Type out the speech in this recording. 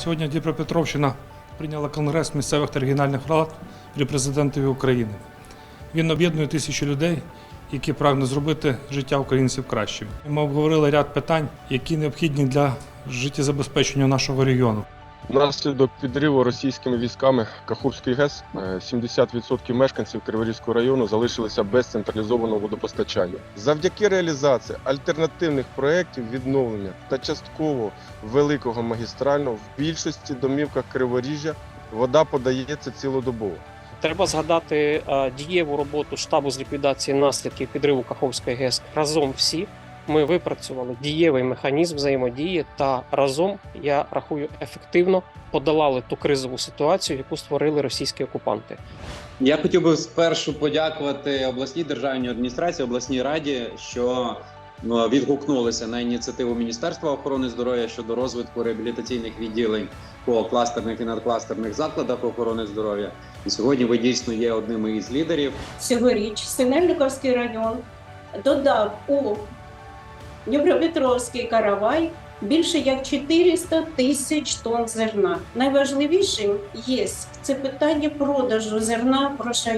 Сьогодні Дніпропетровщина прийняла конгрес місцевих та регіональних рад при президентові України. Він об'єднує тисячі людей, які прагнуть зробити життя українців кращим. Ми обговорили ряд питань, які необхідні для життєзабезпечення нашого регіону. Внаслідок підриву російськими військами Каховської ГЕС е, 70% мешканців Криворізького району залишилися без централізованого водопостачання. Завдяки реалізації альтернативних проєктів відновлення та частково великого магістрального в більшості домівках Криворіжжя вода подається цілодобово. Треба згадати е, дієву роботу штабу з ліквідації наслідків підриву Каховської ГЕС. Разом всі ми випрацювали дієвий механізм взаємодії та разом, я рахую, ефективно подолали ту кризову ситуацію, яку створили російські окупанти. Я хотів би спершу подякувати обласній державній адміністрації, обласній раді, що ну, відгукнулися на ініціативу Міністерства охорони здоров'я щодо розвитку реабілітаційних відділень по кластерних і надкластерних закладах охорони здоров'я. І сьогодні ви дійсно є одним із лідерів. Цьогоріч Синельниковський район додав у Дніпропетровський каравай більше як 400 тисяч тонн зерна. Найважливішим є це питання продажу зерна в грошах